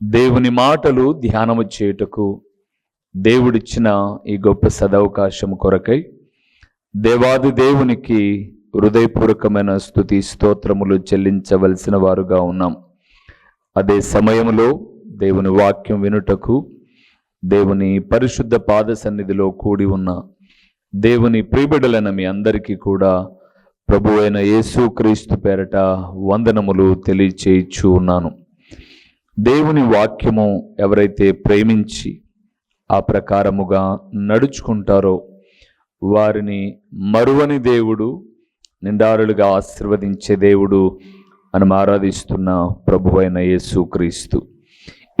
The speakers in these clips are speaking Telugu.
దేవుని మాటలు ధ్యానము చేయుటకు దేవుడిచ్చిన ఈ గొప్ప సదవకాశం కొరకై దేవాది దేవునికి హృదయపూర్వకమైన స్థుతి స్తోత్రములు చెల్లించవలసిన వారుగా ఉన్నాం. అదే సమయంలో దేవుని వాక్యం వినుటకు దేవుని పరిశుద్ధ పాద సన్నిధిలో కూడి ఉన్న దేవుని ప్రియబిడలైన మీ అందరికీ కూడా ప్రభు అయిన యేసు క్రీస్తు పేరట వందనములు తెలియచేయచ్చు ఉన్నాను దేవుని వాక్యము ఎవరైతే ప్రేమించి ఆ ప్రకారముగా నడుచుకుంటారో వారిని మరువని దేవుడు నిండారులుగా ఆశీర్వదించే దేవుడు మనం ఆరాధిస్తున్న ప్రభు అయిన యేసుక్రీస్తు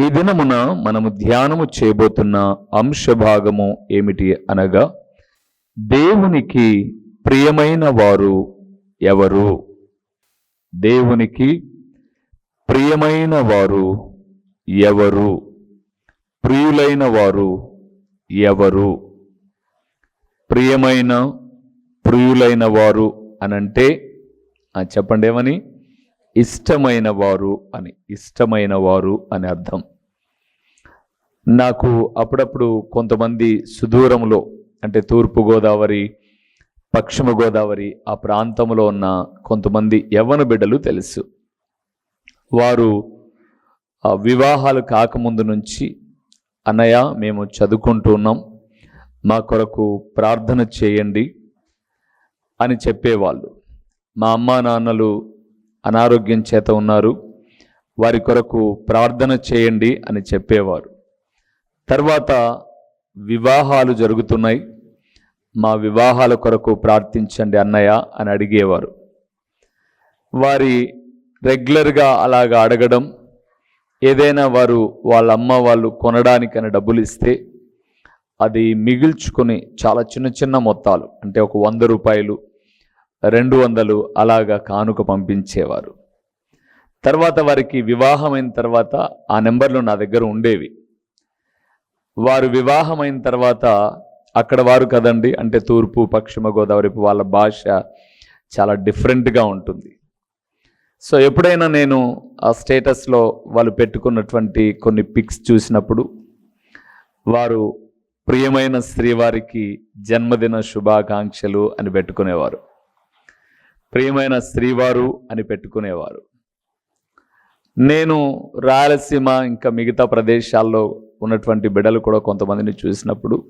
ఈ దినమున మనము ధ్యానము చేయబోతున్న అంశ భాగము ఏమిటి అనగా దేవునికి ప్రియమైన వారు ఎవరు? దేవునికి ప్రియమైన వారు ఎవరు? ప్రియులైన వారు ఎవరు? ప్రియమైన ప్రియులైన వారు అనంటే చెప్పండి ఏమని ఇష్టమైన వారు అని ఇష్టమైన వారు అని అర్థం. నాకు అప్పుడప్పుడు కొంతమంది సుదూరంలో అంటే తూర్పు గోదావరి పశ్చిమ గోదావరి ఆ ప్రాంతంలో ఉన్న కొంతమంది యవ్వన బిడ్డలు తెలుసు. వారు ఆ వివాహాలు కాకముందు నుంచి అన్నయ్య మేము చదువుకుంటూ ఉన్నాం. మా కొరకు ప్రార్థన చేయండి అని చెప్పేవాళ్ళు. మా అమ్మా నాన్నలు అనారోగ్యం చేత ఉన్నారు. వారి కొరకు ప్రార్థన చేయండి అని చెప్పేవారు. తర్వాత వివాహాలు జరుగుతున్నాయి. మా వివాహాల కొరకు ప్రార్థించండి అన్నయ్య అని అడిగేవారు. వారి రెగ్యులర్గా అలాగా అడగడం ఏదైనా వారు వాళ్ళ అమ్మ వాళ్ళు కొనడానికైనా డబ్బులు ఇస్తే అది మిగిల్చుకొని చాలా చిన్న చిన్న మొత్తాలు అంటే ఒక వంద రూపాయలు రెండు వందలు అలాగా కానుక పంపించేవారు. తర్వాత వారికి వివాహమైన తర్వాత ఆ నెంబర్లు నా దగ్గర ఉండేవి. వారు వివాహమైన తర్వాత అక్కడ వారు కదండి అంటే తూర్పు పశ్చిమ గోదావరి వాళ్ళ భాష చాలా డిఫరెంట్గా ఉంటుంది. సో ఎప్పుడైనా నేను ఆ స్టేటస్లో వాళ్ళు పెట్టుకున్నటువంటి కొన్ని పిక్స్ చూసినప్పుడు వారు ప్రియమైన శ్రీవారికి జన్మదిన శుభాకాంక్షలు అని పెట్టుకునేవారు. ప్రియమైన శ్రీవారు అని పెట్టుకునేవారు. నేను రాయలసీమ ఇంకా మిగతా ప్రదేశాల్లో ఉన్నటువంటి బిడలు కూడా కొంతమందిని చూసినప్పుడు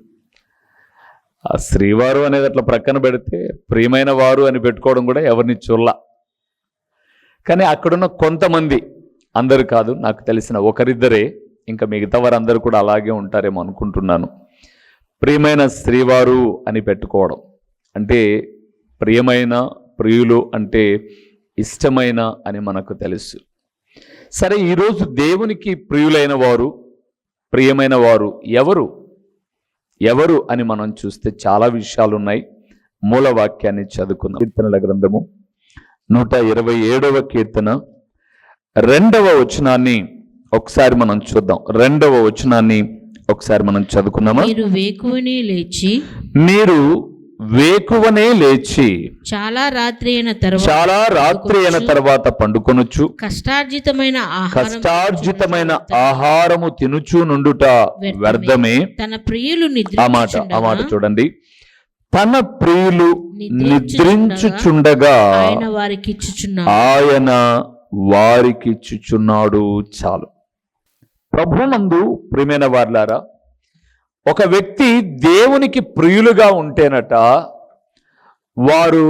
ఆ శ్రీవారు అనేది అట్లా ప్రక్కన పెడితే ప్రియమైన వారు అని పెట్టుకోవడం కూడా ఎవరిని చూడలా. కానీ అక్కడున్న కొంతమంది అందరు కాదు నాకు తెలిసిన ఒకరిద్దరే ఇంకా మిగతా వారందరూ కూడా అలాగే ఉంటారేమో అనుకుంటున్నాను. ప్రియమైన శ్రీవారు అని పెట్టుకోవడం అంటే ప్రియమైన ప్రియులు అంటే ఇష్టమైన అని మనకు తెలుసు. సరే ఈరోజు దేవునికి ప్రియులైన వారు ప్రియమైన వారు ఎవరు? ఎవరు అని మనం చూస్తే చాలా విషయాలు ఉన్నాయి మూల వాక్యాన్ని చదువుకుందాం. కీర్తనల గ్రంథము నూట ఇరవై ఏడవ కీర్తన. రెండవ వచనాన్ని ఒకసారి మనం చూద్దాం. రెండవ వచనాన్ని ఒకసారి మనం చదువుకుందామా? మీరు వేకువనే లేచి మీరు వేకువనే లేచి చాలా రాత్రి అయిన తర్వాత చాలా రాత్రి అయిన తర్వాత పండుకొనొచ్చు. కష్టార్జితమైన కష్టార్జితమైన ఆహారము తినుచు నుండుట వ్యర్థమే. తన ప్రియులు ఆ మాట ఆ మాట చూడండి. తన ప్రియులు నిద్రించుచుండగా ఆయన వారికి ఇచ్చుచున్నాడు ఆయన వారికిచ్చుచున్నాడు. చాలు. ప్రభునందు ప్రియమైన వార్లారా ఒక వ్యక్తి దేవునికి ప్రియులుగా ఉంటేనట వారు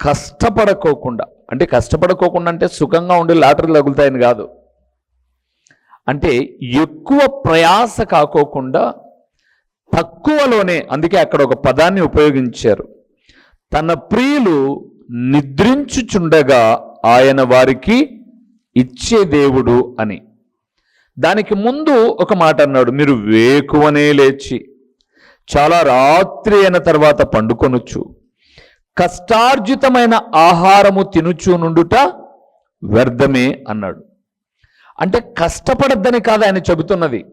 కష్టపడకోకుండా అంటే కష్టపడకోకుండా అంటే సుఖంగా ఉండి లాటరీలు తగులుతాయని కాదు. అంటే ఎక్కువ ప్రయాస కాకోకుండా తక్కువలోనే అందుకే అక్కడ ఒక పదాన్ని ఉపయోగించారు. తన ప్రియులు నిద్రించుచుండగా ఆయన వారికి ఇచ్చే దేవుడు అని. దానికి ముందు ఒక మాట అన్నాడు మీరు వేకువనే లేచి చాలా రాత్రి అయిన తర్వాత పండుకొనొచ్చు కష్టార్జితమైన ఆహారము తినుచు నుండుట వ్యర్థమే అన్నాడు. అంటే కష్టపడద్దని కాదు ఆయన చెబుతున్నది.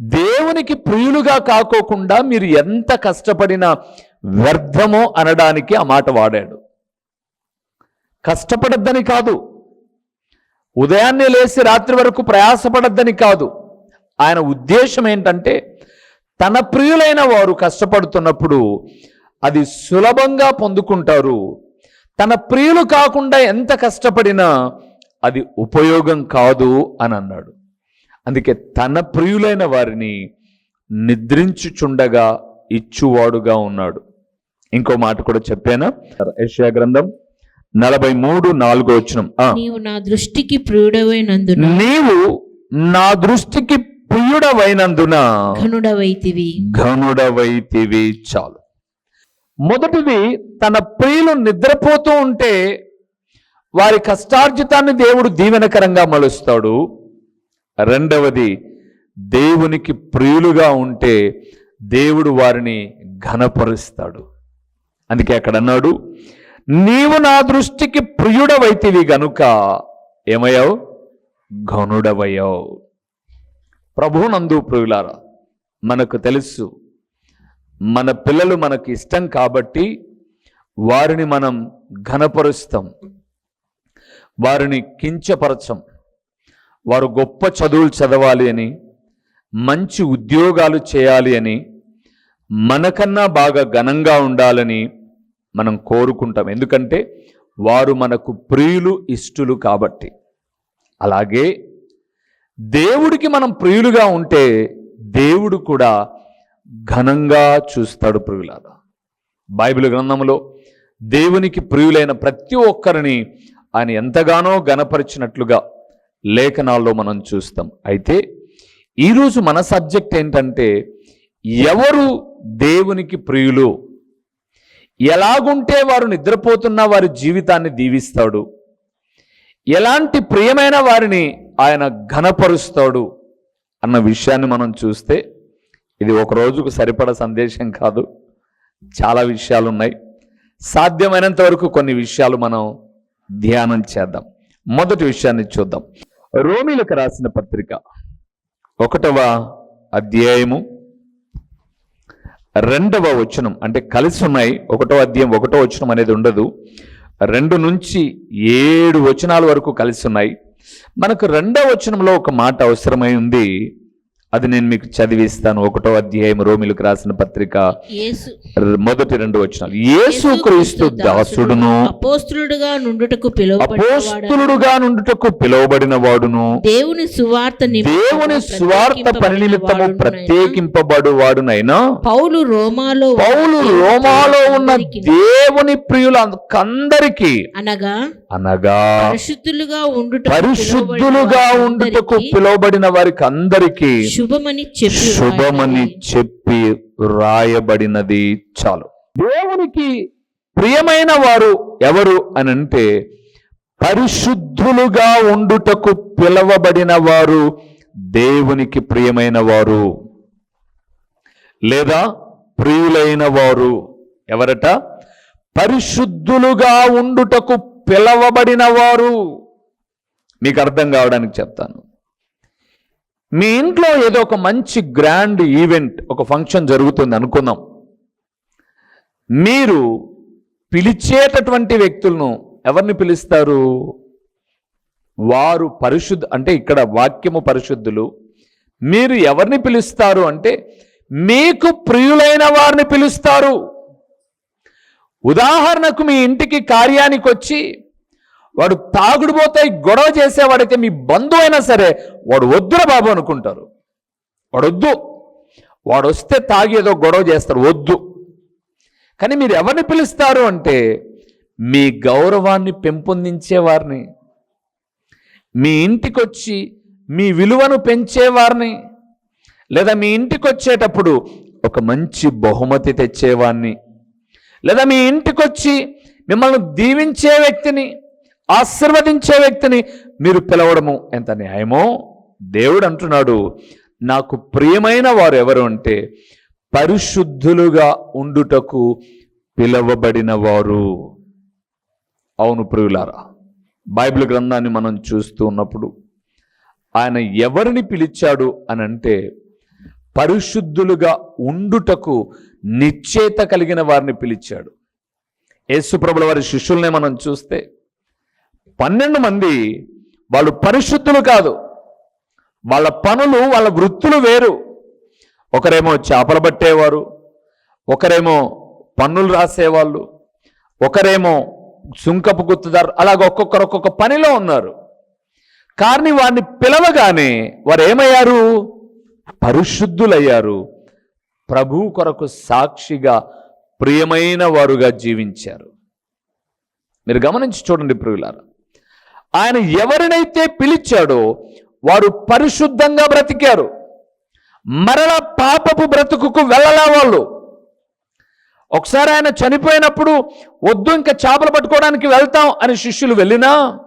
దేవునికి ప్రియులుగా కాకోకుండా మీరు ఎంత కష్టపడినా వ్యర్థమో అనడానికి ఆ మాట వాడాడు. కష్టపడద్దని కాదు. ఉదయాన్నే లేచి రాత్రి వరకు ప్రయాసపడద్దని కాదు. ఆయన ఉద్దేశం ఏంటంటే తన ప్రియులైన వారు కష్టపడుతున్నప్పుడు అది సులభంగా పొందుకుంటారు. తన ప్రియులు కాకుండా ఎంత కష్టపడినా అది ఉపయోగం కాదు అని అన్నాడు. అందుకే తన ప్రియులైన వారిని నిద్రించుచుండగా ఇచ్చువాడుగా ఉన్నాడు. ఇంకో మాట కూడా చెప్పానా? గ్రంథం నలభై మూడు నాలుగో వచ్చినం నీవు నా దృష్టికి ప్రియుడవైనందున. నీవు నా దృష్టికి ప్రియుడవైనందున ఘనుడవైతివి. ఘనుడవైతివి చాలు. మొదటిది తన ప్రియులు నిద్రపోతూ ఉంటే వారి కష్టార్జితాన్ని దేవుడు దీవెనకరంగా మలుస్తాడు. రెండవది దేవునికి ప్రియులుగా ఉంటే దేవుడు వారిని ఘనపరుస్తాడు. అందుకే అక్కడ అన్నాడు నీవు నా దృష్టికి ప్రియుడవైతివి గనుక ఏమయ్యావు? ఘనుడవయ్యావు. ప్రభునందు ప్రియులారా మనకు తెలుసు మన పిల్లలు మనకు ఇష్టం కాబట్టి వారిని మనం ఘనపరుస్తాం వారిని కించపరచం. వారు గొప్ప చదువులు చదవాలి అని మంచి ఉద్యోగాలు చేయాలి అని మనకన్నా బాగా ఘనంగా ఉండాలని మనం కోరుకుంటాం. ఎందుకంటే వారు మనకు ప్రియులు ఇష్టులు కాబట్టి. అలాగే దేవుడికి మనం ప్రియులుగా ఉంటే దేవుడు కూడా ఘనంగా చూస్తాడు ప్రియులారా. బైబిల్ గ్రంథంలో దేవునికి ప్రియులైన ప్రతి ఒక్కరిని ఆయన ఎంతగానో గణపరిచినట్లుగా లేఖనాల్లో మనం చూస్తాం. అయితే ఈరోజు మన సబ్జెక్ట్ ఏంటంటే ఎవరు దేవునికి ప్రియులు? ఎలాగుంటే వారు నిద్రపోతున్న వారి జీవితాన్ని దీవిస్తాడు? ఎలాంటి ప్రియమైన వారిని ఆయన ఘనపరుస్తాడు? అన్న విషయాన్ని మనం చూస్తే ఇది ఒక రోజుకు సరిపడ సందేశం కాదు. చాలా విషయాలు ఉన్నాయి సాధ్యమైనంత వరకు కొన్ని విషయాలు మనం ధ్యానం చేద్దాం. మొదటి విషయాన్ని చూద్దాం. రోమిలకు రాసిన పత్రిక ఒకటవ అధ్యాయము రెండవ వచనం. అంటే కలిసి ఉన్నాయి ఒకటో అధ్యాయం ఒకటో వచనం అనేది ఉండదు. రెండు నుంచి ఏడు వచనాల వరకు కలిసి ఉన్నాయి. మనకు రెండవ వచనంలో ఒక మాట అవసరమై ఉంది. అది నేను మీకు చదివిస్తాను. ఒకటో అధ్యాయం రోమిలకు రాసిన పత్రిక మొదటి రెండు వచనాలు. యేసు క్రీస్తు దాసుడును. అపోస్తులుడుగా నుండుటకు పిలువబడినవాడను అపోస్తులుడుగా నుండుటకు పిలువబడిన వాడును. దేవుని సువార్త దేవుని స్వార్థ పని నిమిత్తము ప్రత్యేకింపబడినవాడునైనా ప్రత్యేకింపబడు వాడునైనా పౌలు రోమాలో పౌలు రోమాలో ఉన్న దేవుని ప్రియులందరికీ అనగా అనగా పరిశుద్ధులుగా ఉండుట పరిశుద్ధులుగా ఉండుటకు పిలువబడిన వారికి అందరికీ శుభమని చెప్పి శుభమని చెప్పి రాయబడినది చాలు. దేవునికి ప్రియమైన వారు ఎవరు అని అంటే పరిశుద్ధులుగా ఉండుటకు పిలవబడిన వారు దేవునికి ప్రియమైన వారు. లేదా ప్రియులైన వారు ఎవరట? పరిశుద్ధులుగా ఉండుటకు పిలవబడిన వారు. మీకు అర్థం కావడానికి చెప్తాను. మీ ఇంట్లో ఏదో ఒక మంచి గ్రాండ్ ఈవెంట్ ఒక ఫంక్షన్ జరుగుతుంది అనుకుందాం మీరు పిలిచేటటువంటి వ్యక్తులను ఎవరిని పిలుస్తారు? వారు పరిశుద్ధ అంటే ఇక్కడ వాక్యము పరిశుద్ధులు. మీరు ఎవరిని పిలుస్తారు అంటే మీకు ప్రియులైన వారిని పిలుస్తారు. ఉదాహరణకు మీ ఇంటికి కార్యానికి వచ్చి వాడు తాగుడుపోతాయి గొడవ చేసేవాడైతే మీ బంధువు అయినా సరే వాడు వద్దురా బాబు అనుకుంటారు. వాడు వద్దు. వాడు వస్తే తాగి ఏదో గొడవ చేస్తారు వద్దు. కానీ మీరు ఎవరిని పిలుస్తారు అంటే మీ గౌరవాన్ని పెంపొందించేవారిని మీ ఇంటికొచ్చి మీ విలువను పెంచేవారిని లేదా మీ ఇంటికి వచ్చేటప్పుడు ఒక మంచి బహుమతి తెచ్చేవాడిని లేదా మీ ఇంటికొచ్చి మిమ్మల్ని దీవించే వ్యక్తిని ఆశీర్వదించే వ్యక్తిని మీరు పిలవడము ఎంత న్యాయమో? దేవుడు అంటున్నాడు నాకు ప్రియమైన వారు ఎవరు అంటే పరిశుద్ధులుగా ఉండుటకు పిలవబడిన వారు. అవును ప్రియులారా బైబిల్ గ్రంథాన్ని మనం చూస్తూ ఉన్నప్పుడు ఆయన ఎవరిని పిలిచాడు అని అంటే పరిశుద్ధులుగా ఉండుటకు నిశ్చేత కలిగిన వారిని పిలిచాడు. యేసుప్రభుల వారి శిష్యుల్నే మనం చూస్తే పన్నెండు మంది వాళ్ళు పరిశుద్ధులు కాదు. వాళ్ళ పనులు వాళ్ళ వృత్తులు వేరు. ఒకరేమో చేపలు పట్టేవారు ఒకరేమో పన్నులు రాసేవాళ్ళు ఒకరేమో సుంకపు గుర్తుదారు అలాగే ఒక్కొక్కరు ఒక్కొక్క పనిలో ఉన్నారు. కానీ వారిని పిలవగానే వారు ఏమయ్యారు పరిశుద్ధులయ్యారు. ప్రభు కొరకు సాక్షిగా ప్రియమైన వారుగా జీవించారు. మీరు గమనించి చూడండి ప్రియులారా. ఆయన ఎవరినైతే పిలిచాడో వారు పరిశుద్ధంగా బ్రతికారు. మరల పాపపు బ్రతుకుకు వెళ్ళలా వాళ్ళు. ఒకసారి ఆయన చనిపోయినప్పుడు వద్దు ఇంకా చేపలు పట్టుకోవడానికి వెళ్తాం అని శిష్యులు వెళ్ళినా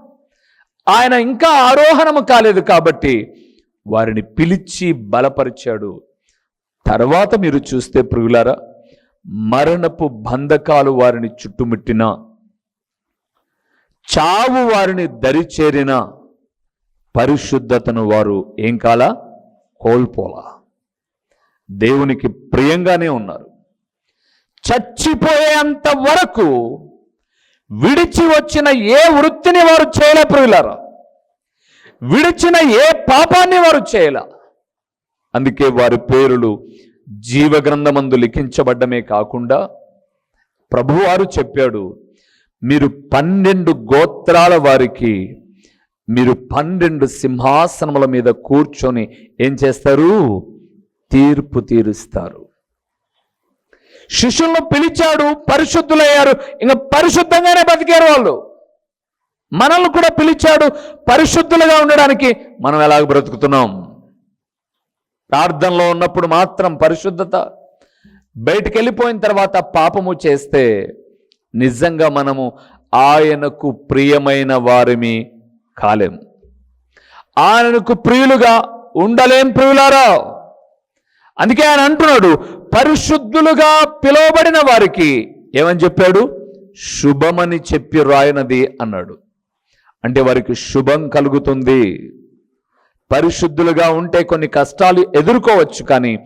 ఆయన ఇంకా ఆరోహణము కాలేదు కాబట్టి వారిని పిలిచి బలపరిచాడు. తర్వాత మీరు చూస్తే ప్రియులారా మరణపు బంధకాలు వారిని చుట్టుముట్టినా చావు వారిని దరిచేరిన పరిశుద్ధతను వారు ఏం కాల? కోల్పోలా. దేవునికి ప్రియంగానే ఉన్నారు. చచ్చిపోయేంత వరకు విడిచి వచ్చిన ఏ వృత్తిని వారు చేయలే ప్రియులారా? విడిచిన ఏ పాపాన్ని వారు చేయలే. అందుకే వారి పేరులు జీవగ్రంథమందు లిఖించబడ్డమే కాకుండా ప్రభువారు చెప్పాడు మీరు పన్నెండు గోత్రాల వారికి మీరు పన్నెండు సింహాసనముల మీద కూర్చొని ఏం చేస్తారు? తీర్పు తీరుస్తారు. శిష్యులను పిలిచాడు పరిశుద్ధులయ్యారు. ఇంకా పరిశుద్ధంగానే బతికారు వాళ్ళు. మనల్ని కూడా పిలిచాడు పరిశుద్ధులుగా ఉండడానికి మనం ఎలాగ బ్రతుకుతున్నాం? ప్రార్థనలో ఉన్నప్పుడు మాత్రం పరిశుద్ధత బయటికి వెళ్ళిపోయిన తర్వాత పాపము చేస్తే నిజంగా మనము ఆయనకు ప్రియమైన వారిమి కాలేము. ఆయనకు ప్రియులుగా ఉండలేం ప్రియులారా? అందుకే ఆయన అంటున్నాడు పరిశుద్ధులుగా పిలువబడిన వారికి ఏమని చెప్పాడు? శుభమని చెప్పి రాయనది అన్నాడు. అంటే వారికి శుభం కలుగుతుంది. పరిశుద్ధులుగా ఉంటే కొన్ని కష్టాలు ఎదుర్కోవచ్చు కానీ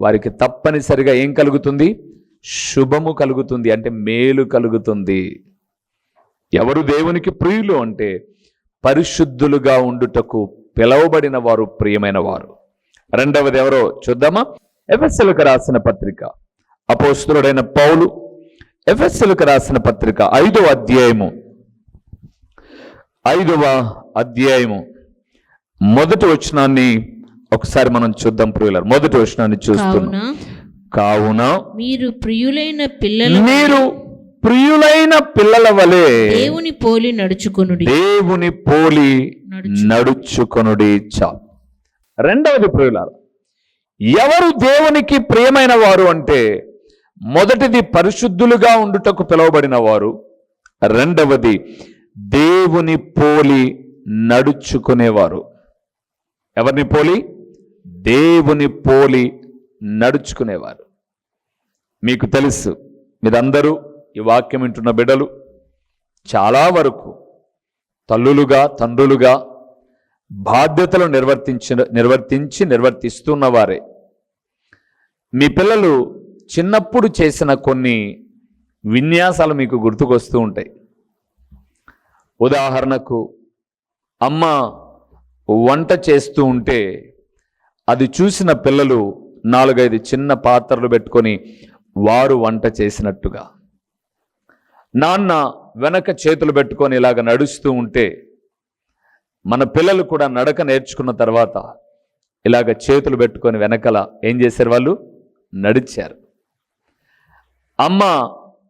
వారికి తప్పనిసరిగా ఏం కలుగుతుంది? శుభము కలుగుతుంది అంటే మేలు కలుగుతుంది. ఎవరు దేవునికి ప్రియులు అంటే పరిశుద్ధులుగా ఉండుటకు పిలవబడిన వారు ప్రియమైన వారు. రెండవది ఎవరో చూద్దామా? ఎఫ్ఎస్ఎల్కి రాసిన పత్రిక. అపోస్తుడైన పౌలు ఎఫ్ఎస్ఎల్కి రాసిన పత్రిక ఐదవ అధ్యాయము. ఐదవ అధ్యాయము. మొదటి వచనాన్ని ఒకసారి మనం చూద్దాం ప్రియులర్. మొదటి వచనాన్ని చూస్తున్నాం. కావున మీరు ప్రియులైన పిల్లల మీరు ప్రియులైన పిల్లల వలె దేవుని పోలి నడుచుకొనుడి. దేవుని పోలి నడుచు. నడుచుకొనుడి చాలు రెండవది ప్రియులారు ఎవరు దేవునికి ప్రియమైన వారు అంటే మొదటిది పరిశుద్ధులుగా ఉండుటకు పిలువబడిన వారు రెండవది దేవుని పోలి నడుచుకునేవారు. ఎవరిని పోలి? దేవుని పోలి నడుచుకునేవారు. మీకు తెలుసు మీరందరూ ఈ వాక్యం వింటున్న బిడ్డలు చాలా వరకు తల్లులుగా తండ్రులుగా బాధ్యతలు నిర్వర్తించిన నిర్వర్తించి నిర్వర్తిస్తున్నవారే మీ పిల్లలు చిన్నప్పుడు చేసిన కొన్ని విన్యాసాలు మీకు గుర్తుకొస్తూ ఉంటాయి. ఉదాహరణకు అమ్మ వంట చేస్తూ ఉంటే అది చూసిన పిల్లలు నాలుగైదు చిన్న పాత్రలు పెట్టుకొని వారు వంట చేసినట్టుగా. నాన్న వెనక చేతులు పెట్టుకొని ఇలాగ నడుస్తూ ఉంటే మన పిల్లలు కూడా నడక నేర్చుకున్న తర్వాత ఇలాగ చేతులు పెట్టుకొని వెనకల ఏం చేశారు వాళ్ళు? నడిచారు. అమ్మ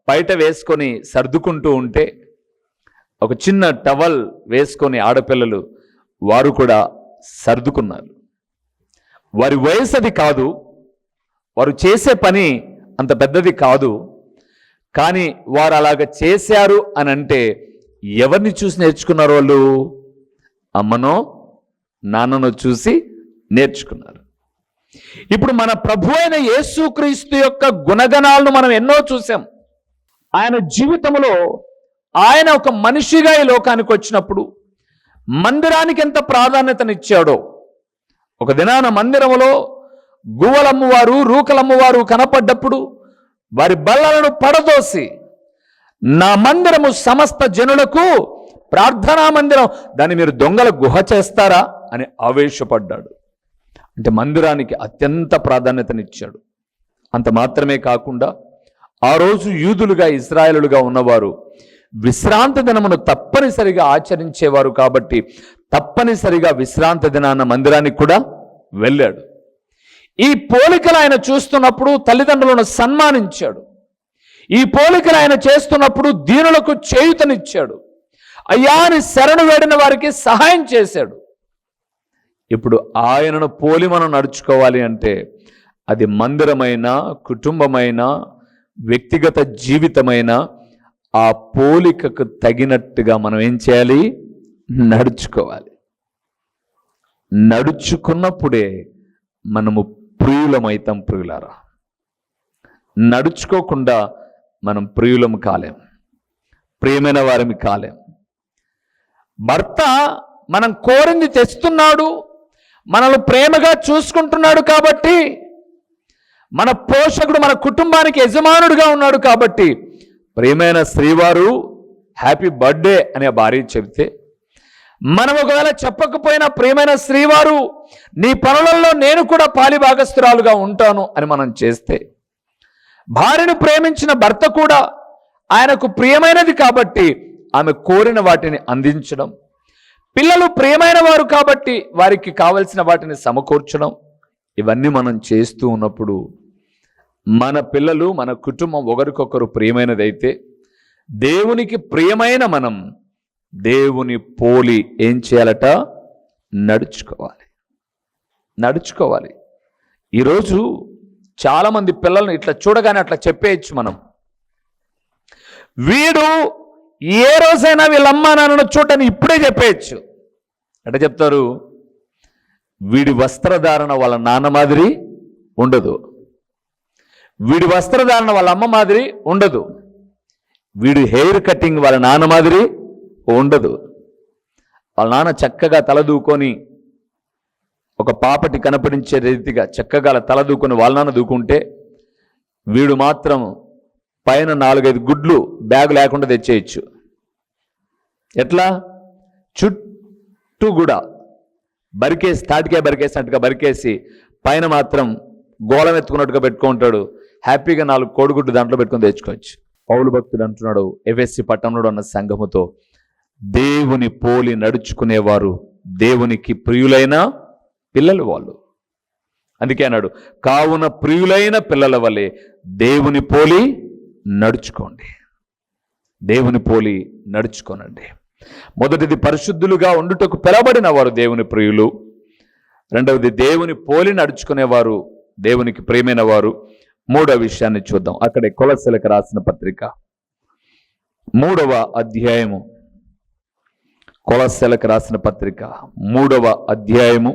బయట వేసుకొని సర్దుకుంటూ ఉంటే ఒక చిన్న టవల్ వేసుకొని ఆడపిల్లలు వారు కూడా సర్దుకున్నారు. వారి వయసు అది కాదు వారు చేసే పని అంత పెద్దది కాదు. కానీ వారు అలాగ చేశారు అని అంటే ఎవరిని చూసి నేర్చుకున్నారు వాళ్ళు? అమ్మనో నాన్ననో చూసి నేర్చుకున్నారు. ఇప్పుడు మన ప్రభు అయిన యేసుక్రీస్తు యొక్క గుణగణాలను మనం ఎన్నో చూసాం. ఆయన జీవితంలో ఆయన ఒక మనిషిగా ఈ లోకానికి వచ్చినప్పుడు మందిరానికి ఎంత ప్రాధాన్యతనిచ్చాడో ఒక దినాన మందిరములో గువ్వలమ్మవారు రూకలమ్మవారు కనపడ్డప్పుడు వారి బల్లలను పడదోసి నా మందిరము సమస్త జనులకు ప్రార్థనా మందిరం దాన్ని మీరు దొంగల గుహ చేస్తారా అని ఆవేశపడ్డాడు. అంటే మందిరానికి అత్యంత ప్రాధాన్యతనిచ్చాడు. అంత మాత్రమే కాకుండా ఆ రోజు యూదులుగా ఇస్రాయేలుగా ఉన్నవారు విశ్రాంతి దినమును తప్పనిసరిగా ఆచరించేవారు కాబట్టి తప్పనిసరిగా విశ్రాంతి దినాన్న మందిరానికి కూడా వెళ్ళాడు. ఈ పోలికలు ఆయన చూస్తున్నప్పుడు తల్లిదండ్రులను సన్మానించాడు. ఈ పోలికలు ఆయన చేస్తున్నప్పుడు దీనులకు చేయుతనిచ్చాడు. అయ్యా అని శరణు వేడిన వారికి సహాయం చేశాడు. ఇప్పుడు ఆయనను పోలి మనం నడుచుకోవాలి అంటే అది మందిరమైన కుటుంబమైన వ్యక్తిగత జీవితమైన ఆ పోలికకు తగినట్టుగా మనం ఏం చేయాలి? నడుచుకోవాలి. నడుచుకున్నప్పుడే మనము ప్రియులమైతాం ప్రియులారా. నడుచుకోకుండా మనం ప్రియులం కాలేం. ప్రియమైన వారిని కాలేం. భర్త మనం కోరింది తెస్తున్నాడు. మనల్ని ప్రేమగా చూసుకుంటున్నాడు కాబట్టి మన పోషకుడు మన కుటుంబానికి యజమానుడుగా ఉన్నాడు కాబట్టి ప్రియమైన శ్రీవారు హ్యాపీ బర్త్డే అనే భార్య చెబితే మనం ఒకవేళ చెప్పకపోయినా ప్రియమైన శ్రీవారు నీ పనులలో నేను కూడా పాలి భాగస్థురాలుగా ఉంటాను అని మనం చేస్తే భార్యను ప్రేమించిన భర్త కూడా ఆయనకు ప్రియమైనది కాబట్టి ఆమె కోరిన వాటిని అందించడం పిల్లలు ప్రియమైన వారు కాబట్టి వారికి కావలసిన వాటిని సమకూర్చడం ఇవన్నీ మనం చేస్తూ ఉన్నప్పుడు మన పిల్లలు మన కుటుంబం ఒకరికొకరు ప్రియమైనదైతే దేవునికి ప్రియమైన మనం దేవుని పోలి ఏం చేయాలట? నడుచుకోవాలి. నడుచుకోవాలి. ఈరోజు చాలామంది పిల్లల్ని ఇట్లా చూడగానే అట్లా చెప్పేయచ్చు మనం. వీడు ఏ రోజైనా వీళ్ళ అమ్మా నాన్నను చూడని ఇప్పుడే చెప్పేయచ్చు. అంటే చెప్తారు? వీడి వస్త్రధారణ వాళ్ళ నాన్న మాదిరి ఉండదు. వీడి వస్త్రధారణ వాళ్ళ అమ్మ మాదిరి ఉండదు. వీడి హెయిర్ కటింగ్ వాళ్ళ నాన్న మాదిరి ఉండదు. వాళ్ళ నాన్న చక్కగా తలదూకొని ఒక పాపటి కనపడించే రీతిగా చక్కగా తల దూకొని వాళ్ళ నాన్న దూకుంటే వీడు మాత్రం పైన నాలుగైదు గుడ్లు బ్యాగ్ లేకుండా తెచ్చేయచ్చు. ఎట్లా? చుట్టూ కూడా బరికేసి తాటికాయ బరికేసినట్టుగా బరికేసి పైన మాత్రం గోళం ఎత్తుకున్నట్టుగా పెట్టుకుంటాడు హ్యాపీగా నాలుగు కోడిగుడ్డు దాంట్లో పెట్టుకొని తెచ్చుకోవచ్చు. పౌలు భక్తుడు అంటున్నాడు ఎఫ్ఎస్సి పట్టణంలో ఉన్న సంఘముతో దేవుని పోలి నడుచుకునేవారు దేవునికి ప్రియులైన పిల్లలు వాళ్ళు. అందుకే అన్నాడు కావున ప్రియులైన పిల్లల వలె దేవుని పోలి నడుచుకోండి. దేవుని పోలి నడుచుకోనండి. మొదటిది పరిశుద్ధులుగా ఉండుటకు పిలబడిన వారు దేవుని ప్రియులు. రెండవది దేవుని పోలి నడుచుకునేవారు దేవునికి ప్రియమైన వారు. మూడవ విషయాన్ని చూద్దాం. అక్కడే కొలసలకు రాసిన పత్రిక. మూడవ అధ్యాయము. కొలసెలకు రాసిన పత్రిక మూడవ అధ్యాయము.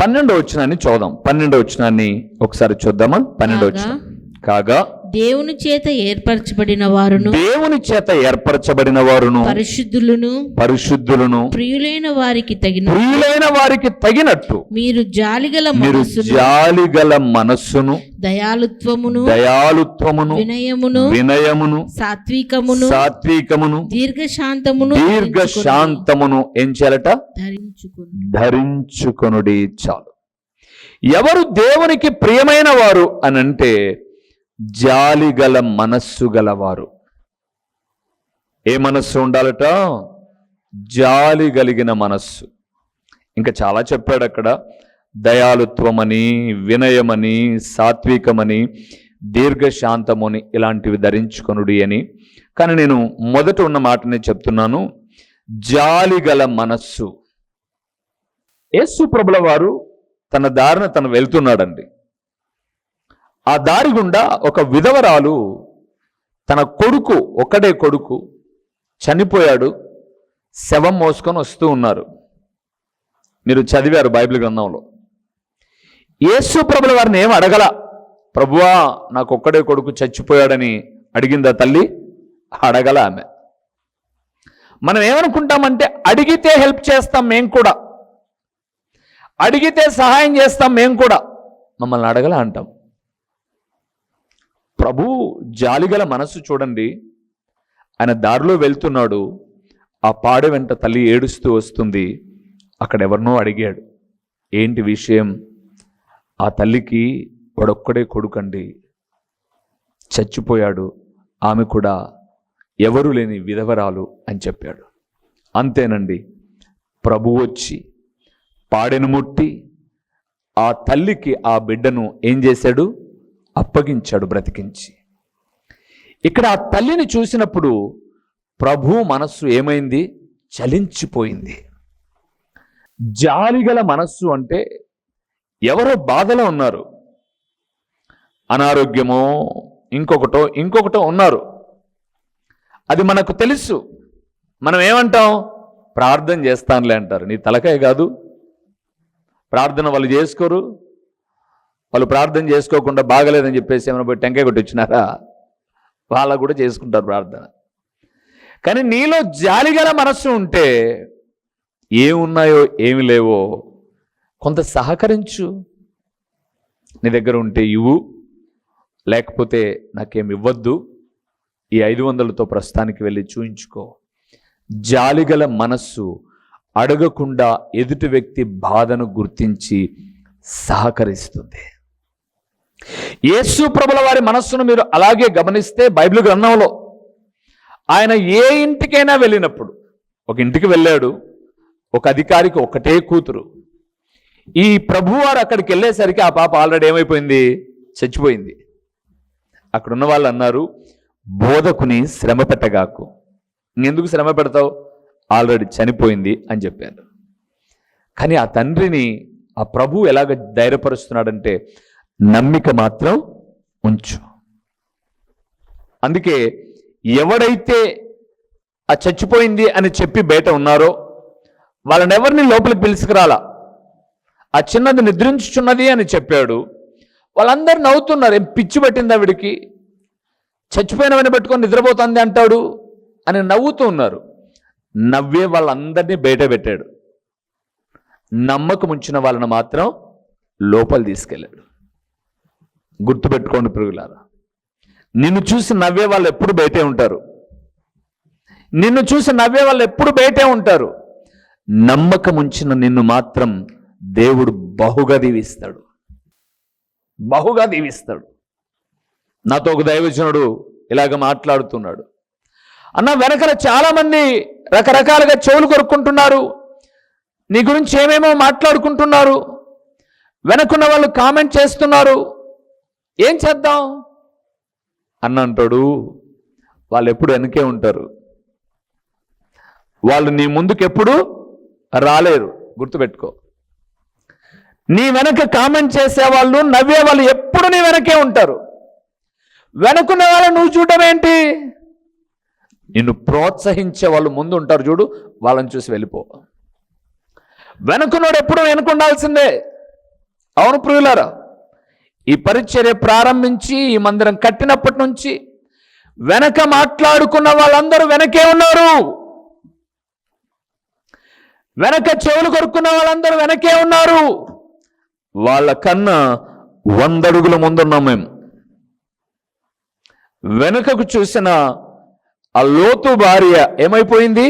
పన్నెండవ వచనాన్ని చూద్దాం పన్నెండవ వచనాన్ని ఒకసారి చూద్దామా? పన్నెండవ వచనం. కాగా? దేవుని చేత ఏర్పరచబడిన వారును దేవుని చేత ఏర్పరచబడిన వారును పరిశుద్ధులను పరిశుద్ధులను ప్రియులైన వారికి తగిన ప్రియులైన వారికి తగినట్టు. మీరు జాలిగల మీరు జాలిగల మనస్సును దయాలుత్వమును దయాలుత్వమును వినయమును వినయమును సాత్వికమును సాత్వికమును దీర్ఘశాంతమును దీర్ఘ శాంతమును ఏం చేయాలట? ధరించుకుని. ధరించుకొనుడి చాలు. ఎవరు దేవునికి ప్రియమైన వారు అని జాలి జాలిగల మనస్సు గలవారు. ఏ మనస్సు ఉండాలట? జాలి కలిగిన మనస్సు. ఇంకా చాలా చెప్పాడు అక్కడ. దయాలుత్వమని వినయమని సాత్వికమని దీర్ఘశాంతమని ఇలాంటివి ధరించుకొనుడి అని. కానీ నేను మొదట ఉన్న మాటనే చెప్తున్నాను. జాలిగల మనస్సు. యేసు ప్రభుల వారు తన దారిన తను వెళ్తున్నాడండి. ఆ దారి గుండా ఒక విధవరాలు తన కొడుకు ఒక్కడే కొడుకు చనిపోయాడు శవం మోసుకొని వస్తూ ఉన్నారు. మీరు చదివారు బైబిల్ గ్రంథంలో. యేసు ప్రభుల వారిని ఏం అడగల? ప్రభువా నాకు ఒక్కడే కొడుకు చచ్చిపోయాడని అడిగిందా తల్లి? అడగల ఆమె. మనం ఏమనుకుంటామంటే అడిగితే హెల్ప్ చేస్తాం మేం కూడా. అడిగితే సహాయం చేస్తాం మేం కూడా. మమ్మల్ని అడగల అంటాం. ప్రభు జాలిగల మనసు చూడండి. ఆయన దారిలో వెళ్తున్నాడు. ఆ పాడ వెంట తల్లి ఏడుస్తూ వస్తుంది. అక్కడ ఎవరినో అడిగాడు. ఏంటి విషయం? ఆ తల్లికి వాడొక్కడే కొడుకండి. చచ్చిపోయాడు. ఆమె కూడా ఎవరు లేని విధవరాలు అని చెప్పాడు. అంతేనండి. ప్రభు వచ్చి పాడెను ముట్టి ఆ తల్లికి ఆ బిడ్డను ఏం చేశాడు? అప్పగించాడు బ్రతికించి. ఇక్కడ ఆ తల్లిని చూసినప్పుడు ప్రభు మనస్సు ఏమైంది? చలించిపోయింది. జాలిగల మనస్సు అంటే ఎవరో బాధలో ఉన్నారు. అనారోగ్యమో ఇంకొకటో ఇంకొకటో ఉన్నారు. అది మనకు తెలుసు. మనం ఏమంటాం? ప్రార్థన చేస్తానులే అంటారు. నీ తలకాయ కాదు. ప్రార్థన వాళ్ళు చేసుకోరు. వాళ్ళు ప్రార్థన చేసుకోకుండా బాగలేదని చెప్పేసి ఏమైనా పోయి టెంకాయ కొట్టించినారా? వచ్చినారా కూడా చేసుకుంటారు ప్రార్థన. కానీ నీలో జాలిగల మనస్సు ఉంటే ఏమున్నాయో ఏమి లేవో కొంత సహకరించు. నీ దగ్గర ఉంటే ఇవ్వు లేకపోతే నాకేమి ఇవ్వద్దు. ఈ ఐదు వందలతో ప్రస్తుతానికి వెళ్ళి చూయించుకో. జాలిగల మనస్సు అడగకుండా ఎదుటి వ్యక్తి బాధను గుర్తించి సహకరిస్తుంది. యేసు ప్రభుల వారి మనస్సును మీరు అలాగే గమనిస్తే బైబిల్ గ్రంథంలో ఆయన ఏ ఇంటికైనా వెళ్ళినప్పుడు ఒక ఇంటికి వెళ్ళాడు ఒక అధికారికి ఒకటే కూతురు. ఈ ప్రభువారు అక్కడికి వెళ్ళేసరికి ఆ పాప ఆల్రెడీ ఏమైపోయింది? చచ్చిపోయింది. అక్కడున్న వాళ్ళు అన్నారు బోధకుని శ్రమ పెట్టగాకు. ఎందుకు శ్రమ పెడతావు? ఆల్రెడీ చనిపోయింది అని చెప్పారు. కానీ ఆ తండ్రిని ఆ ప్రభు ఎలాగ ధైర్యపరుస్తున్నాడంటే నమ్మిక మాత్రం ఉంచు. అందుకే ఎవడైతే ఆ చచ్చిపోయింది అని చెప్పి బయట ఉన్నారో వాళ్ళని ఎవరిని లోపలికి పిలుచుకురాలా ఆ చిన్నది నిద్రించుచున్నది అని చెప్పాడు. వాళ్ళందరూ నవ్వుతున్నారు ఏం పిచ్చి పట్టింది ఆవిడికి? చచ్చిపోయినవని పెట్టుకొని నిద్రపోతుంది అంటాడు? అని నవ్వుతూ ఉన్నారు. నవ్వే వాళ్ళందరినీ బయట పెట్టాడు. నమ్మకం ఉంచిన వాళ్ళని మాత్రం లోపల తీసుకెళ్ళాడు. గుర్తుపెట్టుకోండి ప్రియులారా. నిన్ను చూసి నవ్వే వాళ్ళు ఎప్పుడు బయటే ఉంటారు. నిన్ను చూసి నవ్వే వాళ్ళు ఎప్పుడు బయటే ఉంటారు. నమ్మకం ఉంచిన నిన్ను మాత్రం దేవుడు బహుగా దీవిస్తాడు. బహుగా దీవిస్తాడు. నాతో ఒక దైవజనుడు ఇలాగ మాట్లాడుతున్నాడు. అన్న వెనకల చాలామంది రకరకాలుగా చెవులు కొరుక్కుంటున్నారు. నీ గురించి ఏమేమో మాట్లాడుకుంటున్నారు. వెనకున్న వాళ్ళు కామెంట్ చేస్తున్నారు. ఏం చేద్దాం? అన్న అంటాడు వాళ్ళు ఎప్పుడు వెనకే ఉంటారు. వాళ్ళు నీ ముందుకెప్పుడు రాలేరు. గుర్తుపెట్టుకో. నీ వెనక కామెంట్ చేసే వాళ్ళు నవ్వే వాళ్ళు ఎప్పుడు నీ వెనకే ఉంటారు. వెనకున్న వాళ్ళు నువ్వు చూడడం ఏంటి? నిన్ను ప్రోత్సహించే వాళ్ళు ముందు ఉంటారు చూడు వాళ్ళని చూసి వెళ్ళిపో. వెనుకున్నోడు ఎప్పుడు వెనుకుండాల్సిందే అవును ప్రియులారా ఈ పరిచర్య ప్రారంభించి ఈ మందిరం కట్టినప్పటి నుంచి వెనక మాట్లాడుకున్న వాళ్ళందరూ వెనకే ఉన్నారు. వెనక చెవులు కొరుక్కున్న వాళ్ళందరూ వెనకే ఉన్నారు. వాళ్ళ కన్నా వందడుగుల ముందున్నాం మేము వెనుకకు చూసిన ఆ లోతు భార్య ఏమైపోయింది?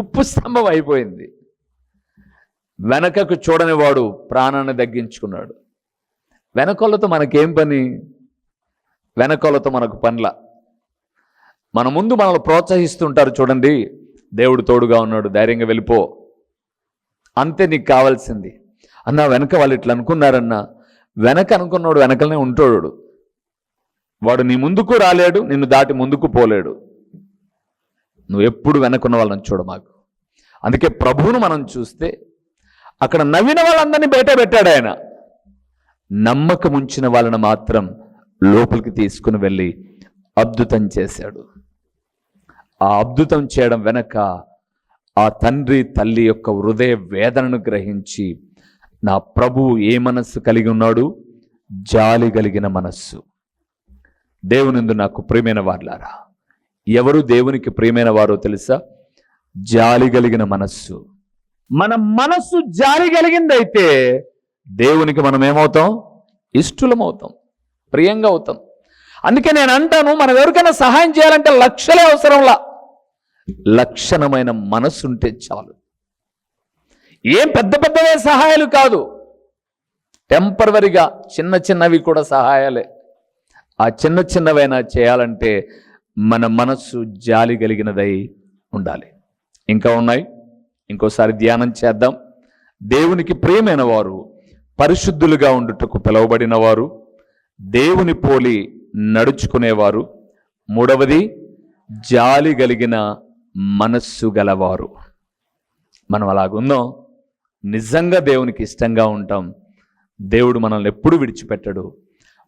ఉప్పు స్తంభం అయిపోయింది. వెనకకు చూడని వాడు ప్రాణాన్ని తగ్గించుకున్నాడు. వెనకొల్లతో మనకేం పని? వెనకొల్లతో మనకు పనుల. మన ముందు మనల్ని ప్రోత్సహిస్తుంటారు చూడండి. దేవుడు తోడుగా ఉన్నాడు. ధైర్యంగా వెళ్ళిపో. అంతే నీకు కావాల్సింది. అన్న వెనక వాళ్ళు ఇట్లా అనుకున్నారన్న వెనక అనుకున్నాడు వెనకలనే ఉంటాడు. వాడు నీ ముందుకు రాలేడు నిన్ను దాటి ముందుకు పోలేడు. నువ్వు ఎప్పుడు వెనకున్న వాళ్ళని చూడ మాకు. అందుకే ప్రభువును మనం చూస్తే అక్కడ నవ్విన వాళ్ళందరినీ బయట పెట్టాడు ఆయన. నమ్మకం ఉంచిన వాళ్ళను మాత్రం లోపలికి తీసుకుని వెళ్ళి అద్భుతం చేశాడు. ఆ అద్భుతం చేయడం వెనక ఆ తండ్రి తల్లి యొక్క హృదయ వేదనను గ్రహించి నా ప్రభువు ఏ మనస్సు కలిగి ఉన్నాడు? జాలి కలిగిన మనస్సు. దేవునిందు నాకు ప్రియమైన వారులారా ఎవరు దేవునికి ప్రియమైన వారో తెలుసా? జాలి కలిగిన మనస్సు. మన మనస్సు జాలి కలిగిందైతే దేవునికి మనం ఏమవుతాం ఇష్టలమవుతాం. ప్రియంగా అవుతాం. అందుకే నేను అంటాను మనం ఎవరికైనా సహాయం చేయాలంటే లక్షలే అవసరంలా. లక్షణమైన మనసు ఉంటే చాలు. ఏం పెద్ద పెద్దవే సహాయాలు కాదు. టెంపరవరిగా చిన్న చిన్నవి కూడా సహాయాలే. ఆ చిన్న చిన్నవైనా చేయాలంటే మన మనస్సు జాలి కలిగినదై ఉండాలి. ఇంకా ఉన్నాయి. ఇంకోసారి ధ్యానం చేద్దాం. దేవునికి ప్రియమైన వారు పరిశుద్ధులుగా ఉండుటకు పిలువబడిన వారు దేవుని పోలి నడుచుకునేవారు మూడవది జాలి కలిగిన మనస్సు గలవారు. మనం అలాగుందాం. నిజంగా దేవునికి ఇష్టంగా ఉంటాం. దేవుడు మనల్ని ఎప్పుడు విడిచిపెట్టడు.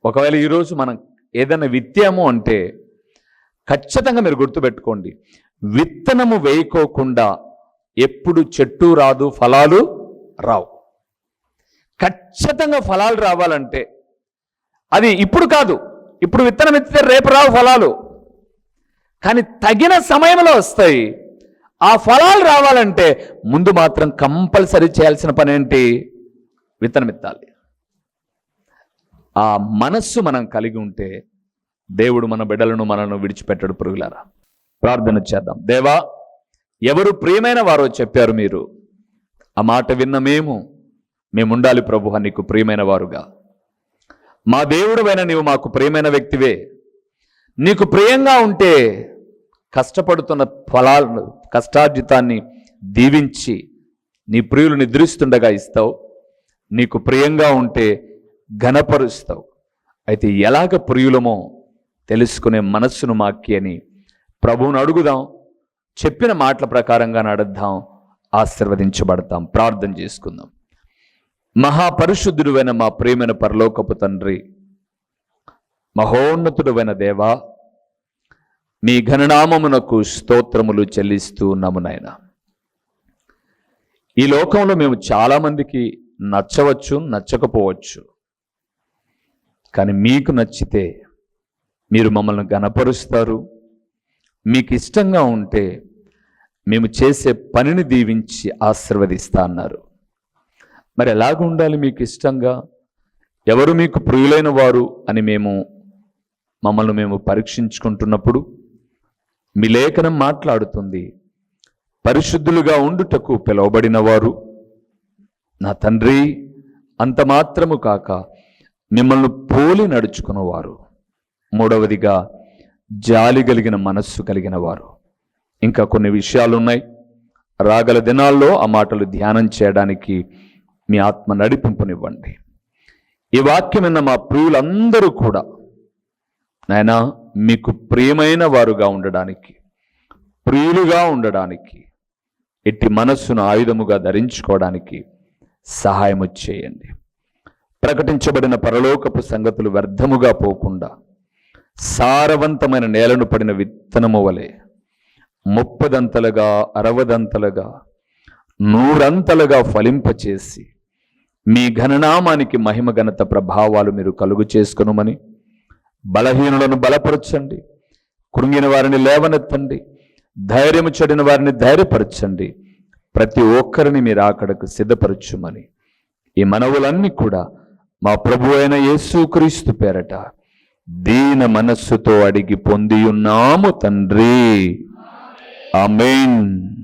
ఒకవేళ ఈరోజు మనం ఏదైనా విత్తాము అంటే ఖచ్చితంగా మీరు గుర్తుపెట్టుకోండి. విత్తనము వేయకోకుండా ఎప్పుడు చెట్టు రాదు ఫలాలు రావు. ఖచ్చితంగా ఫలాలు రావాలంటే. అది ఇప్పుడు కాదు. ఇప్పుడు విత్తనం ఎత్తితే రేపు రావు ఫలాలు. కానీ తగిన సమయంలో వస్తాయి. ఆ ఫలాలు రావాలంటే ముందు మాత్రం కంపల్సరీ చేయాల్సిన పని ఏంటి? విత్తనం ఎత్తాలి. ఆ మనస్సు మనం కలిగి ఉంటే దేవుడు మన బిడ్డలను మనను విడిచిపెట్టడు పురుగులారా ప్రార్థన చేద్దాం. దేవా ఎవరు ప్రియమైన వారో చెప్పారు మీరు. ఆ మాట విన్న మేము మేము ఉండాలి ప్రభు నీకు ప్రియమైన వారుగా. మా దేవుడువైన నీవు మాకు ప్రియమైన వ్యక్తివే. నీకు ప్రియంగా ఉంటే కష్టపడుతున్న ఫలాలను కష్టార్జితాన్ని దీవించి నీ ప్రియులు నిద్రిస్తుండగా ఇస్తావు. నీకు ప్రియంగా ఉంటే ఘనపరుస్తావు. అయితే ఎలాగ ప్రియులమో తెలుసుకునే మనస్సును మాకి అని ప్రభువును అడుగుదాం. చెప్పిన మాటల ప్రకారంగా నడుద్దాం. ఆశీర్వదించబడతాం. ప్రార్థన చేసుకుందాం. మహాపరిశుద్ధుడువైన మా ప్రేమైన పరలోకపు తండ్రి మహోన్నతుడువైన దేవా మీ ఘననామమునకు స్తోత్రములు చెల్లిస్తూ ఉన్నాము నాయన. ఈ లోకంలో మేము చాలామందికి నచ్చవచ్చు నచ్చకపోవచ్చు. కానీ మీకు నచ్చితే మీరు మమ్మల్ని గనపరుస్తారు మీకు ఇష్టంగా ఉంటే మేము చేసే పనిని దీవించి ఆశీర్వదిస్తా అన్నారు. మరి ఎలాగ ఉండాలి మీకు ఇష్టంగా? ఎవరు మీకు ప్రియులైన వారు అని మేము మమ్మల్ని మేము పరీక్షించుకుంటున్నప్పుడు మీ లేఖనం మాట్లాడుతుంది. పరిశుద్ధులుగా ఉండుటకు పిలువబడిన వారు నా తండ్రి అంత మాత్రము కాక మిమ్మల్ని పోలి నడుచుకున్నవారు. మూడవదిగా జాలి కలిగిన మనస్సు కలిగిన వారు. ఇంకా కొన్ని విషయాలు ఉన్నాయి రాగల దినాల్లో ఆ మాటలు ధ్యానం చేయడానికి మీ ఆత్మ నడిపింపునివ్వండి. ఈ వాక్యం విన్న మా ప్రియులందరూ కూడా నాయనా మీకు ప్రియమైన వారుగా ఉండడానికి ప్రియులుగా ఉండడానికి ఎట్టి మనస్సును ఆయుధముగా ధరించుకోవడానికి సహాయము చేయండి. ప్రకటించబడిన పరలోకపు సంగతులు వ్యర్థముగా పోకుండా సారవంతమైన నేలను పడిన విత్తనము వలె ముప్పదంతలుగా అరవదంతలుగా నూరంతలుగా ఫలింపచేసి మీ ఘననామానికి మహిమ ఘనత ప్రభావాలు మీరు కలుగు చేసుకునమని. బలహీనులను బలపరచండి. కృంగిన వారిని లేవనెత్తండి. ధైర్యము చెడిన వారిని ధైర్యపరచండి. ప్రతి ఒక్కరిని మీరు ఆకడకు సిద్ధపరచుమని. ఈ మనవులన్నీ కూడా మా ప్రభు అయిన యేసుక్రీస్తు పేరట దీన మనస్సుతో అడిగి పొందియున్నాము తండ్రి. ఆమెన్.